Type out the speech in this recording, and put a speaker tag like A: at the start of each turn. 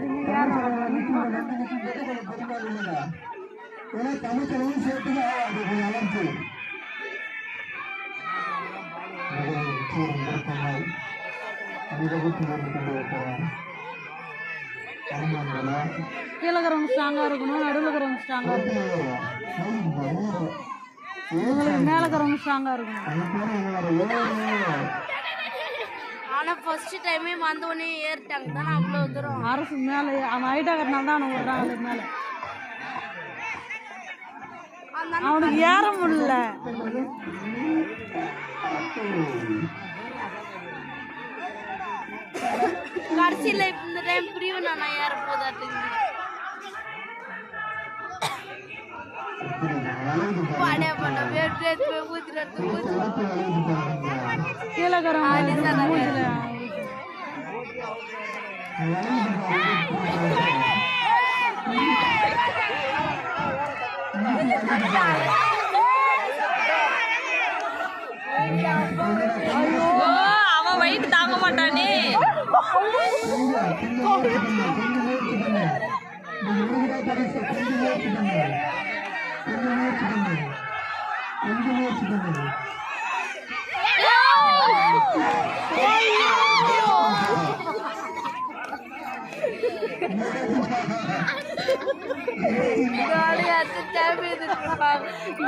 A: ஏறாதீங்க
B: ஏன்னா தமிழ்ச்செலவும் சேர்த்து தான் கொஞ்சம் அலர்ஜி
A: கீழே ஸ்ட்ராங்கா இருக்கணும். ஸ்ட்ராங்கா இருக்கணும் ஸ்ட்ராங்கா இருக்கணும்.
C: ஆனா ஃபர்ஸ்ட் டைமே வந்த உடனே ஏறிட்டாங்க. தானே அவ்வளவு தூரம்?
A: அரசு மேல அவன் ஹைட்டா கட்டினால தான் அவனுக்கு விடுறான் அதுக்கு மேல. அவனுக்கு ஏற முடியல.
C: கடைசியில இந்த டைம் பிரிவு நான் ஏற போதாட்டுங்க படைய பண்ண பேர் போய் ஊத்திட்டு ஊத்தி
A: கீழே இருக்கிறவங்க மூஞ்சில
D: அவன் வெயிட் தாங்க மாட்டானே
C: ਗਾਲੀਆਂ ਤੇ ਚਾਹ ਵੀ ਦਿੱਤੀ